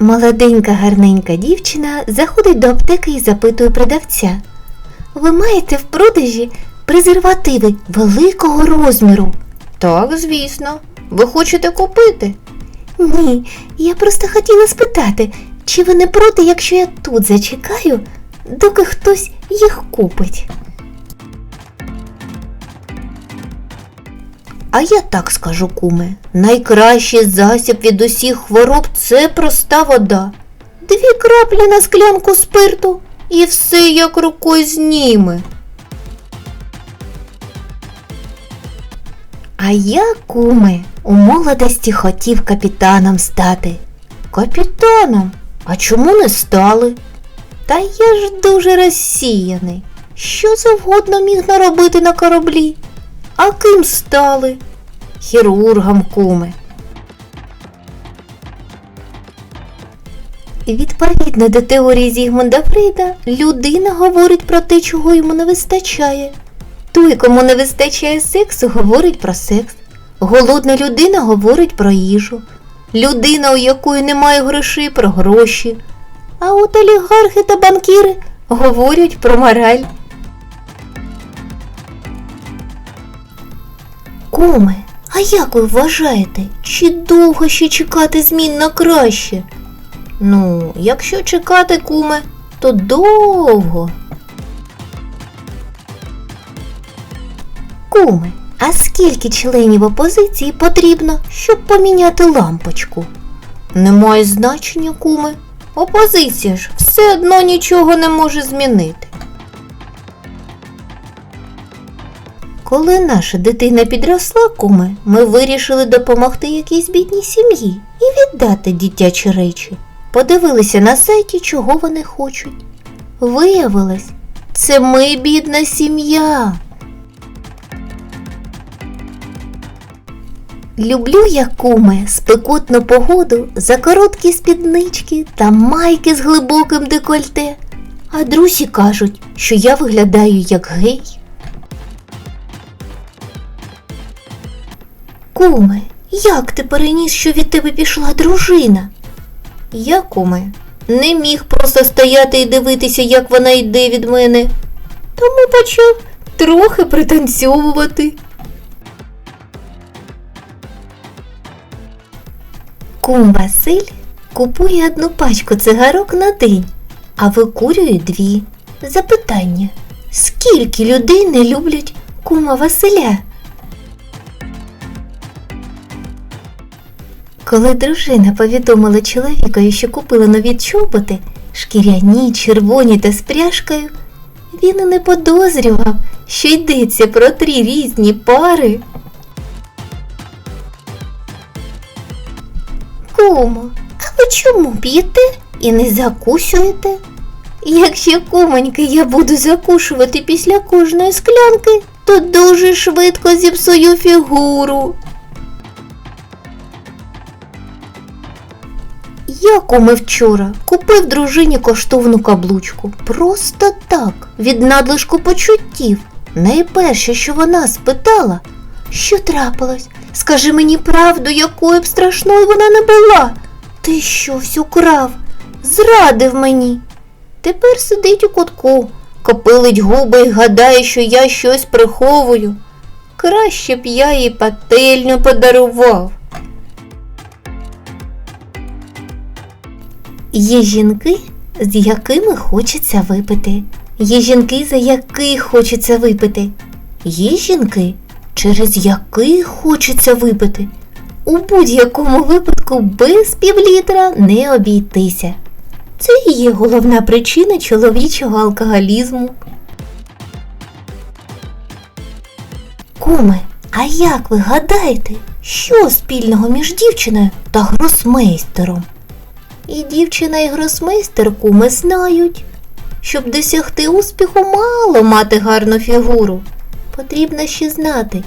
Молоденька гарненька дівчина заходить до аптеки і запитує продавця. Ви маєте в продажі презервативи великого розміру? Так, звісно. Ви хочете купити? Ні, я просто хотіла спитати, чи ви не проти, якщо я тут зачекаю, доки хтось їх купить. А я так скажу, куме, найкращий засіб від усіх хвороб це проста вода. Дві краплі на склянку спирту і все як рукою зніме. А я, куме, у молодості хотів капітаном стати. Капітаном? А чому не стали? Та я ж дуже розсіяний. Що завгодно міг наробити на кораблі? А ким стали? Хірургом, куме. Відповідно до теорії Зігмунда Фрейда, людина говорить про те, чого йому не вистачає. Той, кому не вистачає сексу, говорить про секс. Голодна людина говорить про їжу. Людина, у якої немає грошей, про гроші. А от олігархи та банкіри говорять про мораль. Куме, а як ви вважаєте, чи довго ще чекати змін на краще? Ну, якщо чекати, куме, то довго. Куме, а скільки членів опозиції потрібно, щоб поміняти лампочку? Немає значення, куме. Опозиція ж все одно нічого не може змінити. Коли наша дитина підросла, куме, ми вирішили допомогти якійсь бідній сім'ї і віддати дитячі речі. Подивилися на сайті, чого вони хочуть. Виявилось, це ми бідна сім'я. Люблю я, куме, спекотну погоду за короткі спіднички та майки з глибоким декольте. А друзі кажуть, що я виглядаю як гей. Куме, як ти переніс, що від тебе пішла дружина? Я, куме, не міг просто стояти і дивитися, як вона йде від мене, тому почав трохи пританцьовувати. Кум Василь купує одну пачку цигарок на день, а викурює дві. Запитання: скільки людей не люблять кума Василя? Коли дружина повідомила чоловікові, що купила нові чоботи, шкіряні, червоні та з пряжкою, він і не подозрював, що йдеться про три різні пари. Кумо, а ви чому п'єте і не закусуєте? Якщо кумоньки я буду закушувати після кожної склянки, то дуже швидко зіпсую фігуру. Я куми вчора купив дружині коштовну каблучку. Просто так, від надлишку почуттів. Найперше, що вона спитала, що трапилось? Скажи мені правду, якою б страшною вона не була. Ти щось украв, зрадив мені. Тепер сидить у кутку, копилить губи і гадає, що я щось приховую. Краще б я їй пательню подарував. Є жінки, з якими хочеться випити. Є жінки, за яких хочеться випити. Є жінки, через яких хочеться випити. У будь-якому випадку без півлітра не обійтися. Це і є головна причина чоловічого алкоголізму. Куме, а як ви гадаєте, що спільного між дівчиною та гросмейстером? І дівчина і гросмейстер куми знають. Щоб досягти успіху, мало мати гарну фігуру. Потрібно ще знати,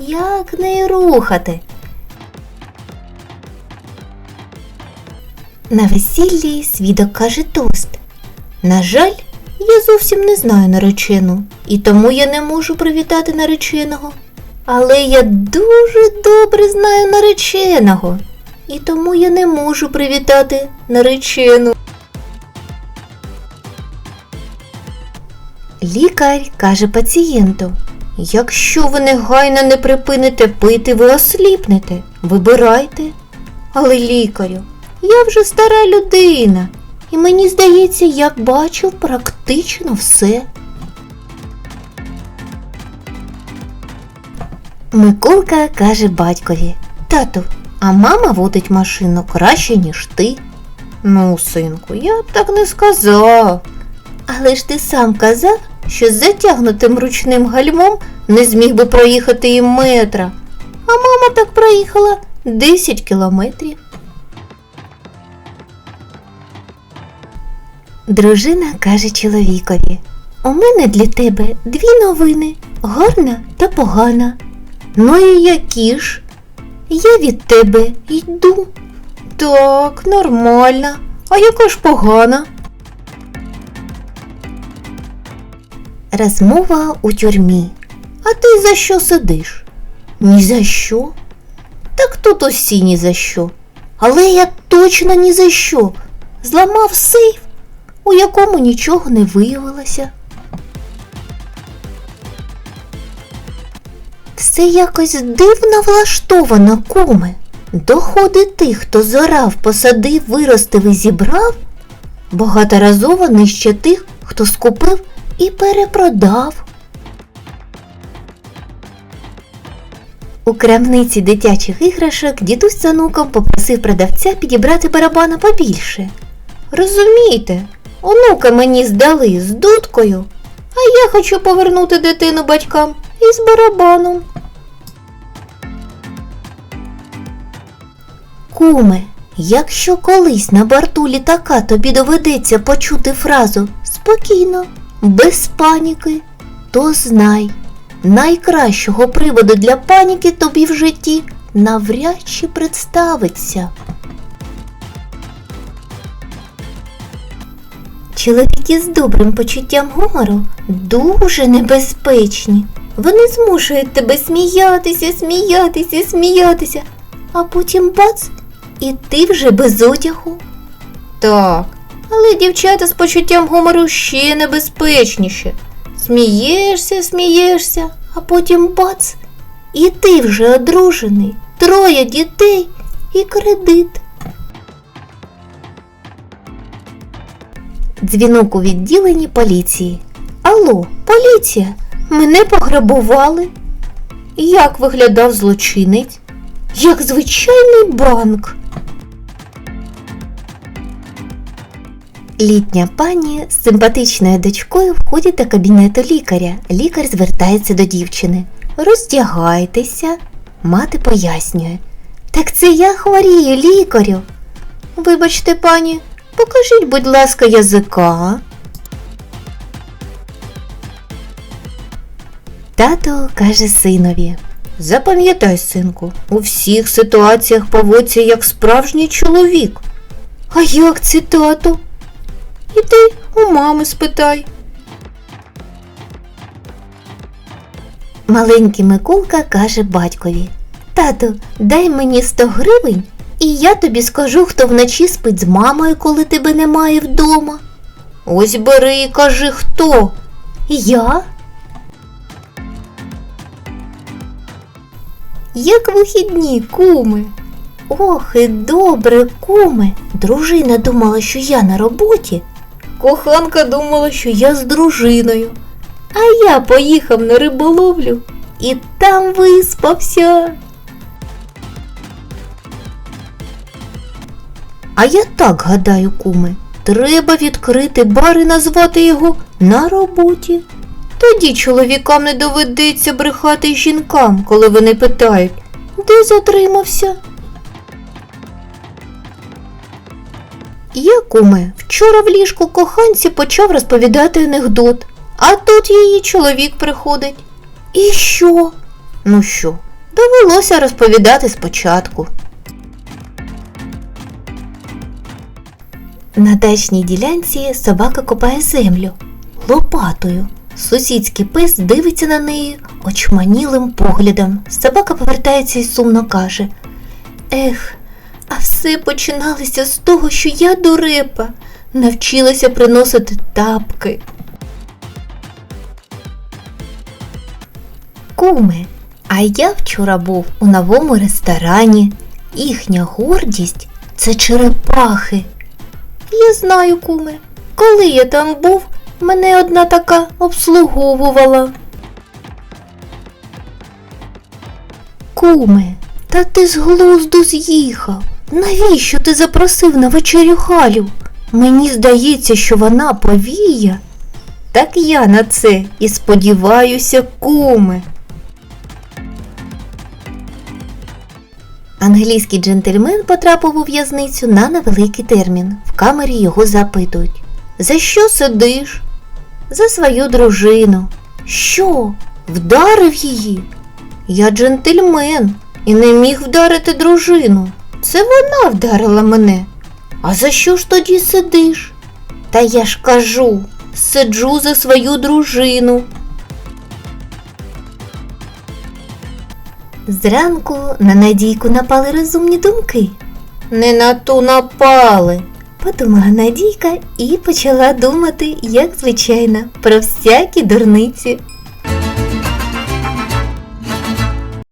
як нею рухати. На весіллі свідок каже тост. На жаль, я зовсім не знаю наречену, і тому я не можу привітати нареченого. Але я дуже добре знаю нареченого. І тому я не можу привітати наречену. Лікар каже пацієнту, якщо ви негайно не припините пити, ви осліпнете. Вибирайте. Але лікарю, я вже стара людина, і мені здається, я бачив практично все. Миколка каже батькові, тату, а мама водить машину краще, ніж ти. Ну, синку, я б так не сказав. Але ж ти сам казав, що з затягнутим ручним гальмом не зміг би проїхати і метра. А мама так проїхала 10 кілометрів. Дружина каже чоловікові: У мене для тебе дві новини гарна та погана. Ну і які ж? Я від тебе йду. Так, нормально. А яка ж погана? Розмова у тюрмі. А ти за що сидиш? Ні за що. Так тут усі ні за що. Але я точно ні за що. Зламав сейф, у якому нічого не виявилося. Все якось дивно влаштовано, куме. Доходи тих, хто зорав, посадив, виростив і зібрав, багаторазово нижче тих, хто скупив і перепродав. У крамниці дитячих іграшок дідусь з онуком попросив продавця підібрати барабана побільше. Розумієте, онука мені здали з дудкою, а я хочу повернути дитину батькам із барабаном. Куме, якщо колись на борту літака тобі доведеться почути фразу спокійно, без паніки, то знай, найкращого приводу для паніки тобі в житті навряд чи представиться. Чоловіки з добрим почуттям гумору дуже небезпечні. Вони змушують тебе сміятися, сміятися, сміятися, а потім бац, і ти вже без одягу. Так, але дівчата з почуттям гумору ще небезпечніше. Смієшся, смієшся, а потім бац, і ти вже одружений, троє дітей і кредит. Дзвінок у відділенні поліції. Алло, поліція, мене пограбували. Як виглядав злочинець? Як звичайний банк. Літня пані з симпатичною дочкою входить до кабінету лікаря. Лікар звертається до дівчини. Роздягайтеся. Мати пояснює. Так це я хворію, лікарю. Вибачте, пані, покажіть, будь ласка, язика. Тато каже синові. Запам'ятай, синку, у всіх ситуаціях поводься як справжній чоловік. А як це, тато? Іди у мами спитай. Маленький Миколка каже батькові Тату, дай мені 100 гривень, і я тобі скажу, хто вночі спить з мамою, коли тебе немає вдома. Ось бери і кажи хто. Я? Як вихідні, куми. Ох, і добре, куме. Дружина думала, що я на роботі. Коханка думала, що я з дружиною. А я поїхав на риболовлю і там виспався. А я так гадаю, куме, треба відкрити бар і назвати його на роботі. Тоді чоловікам не доведеться брехати жінкам, коли вони питають, де затримався. Я, куме, вчора в ліжку коханці почав розповідати анекдот, а тут її чоловік приходить. І що? Ну що, довелося розповідати спочатку. На дачній ділянці собака копає землю лопатою. Сусідський пес дивиться на неї очманілим поглядом. Собака повертається і сумно каже Ех, А все починалося з того, що я дурепа навчилася приносити тапки. Куме, а я вчора був у новому ресторані. Їхня гордість це черепахи. Я знаю, куме, коли я там був, мене одна така обслуговувала. Куме, та ти з глузду з'їхав. Навіщо ти запросив на вечерю Галю? Мені здається, що вона повія. Так я на це і сподіваюся, куме. Англійський джентльмен потрапив у в'язницю на невеликий термін. В камері його запитують. За що сидиш? За свою дружину. Що? Вдарив її? Я джентльмен і не міг вдарити дружину. Це вона вдарила мене. А за що ж тоді сидиш? Та я ж кажу, сиджу за свою дружину. Зранку на Надійку напали розумні думки. Не на ту напали, подумала Надійка і почала думати, як звичайно, про всякі дурниці.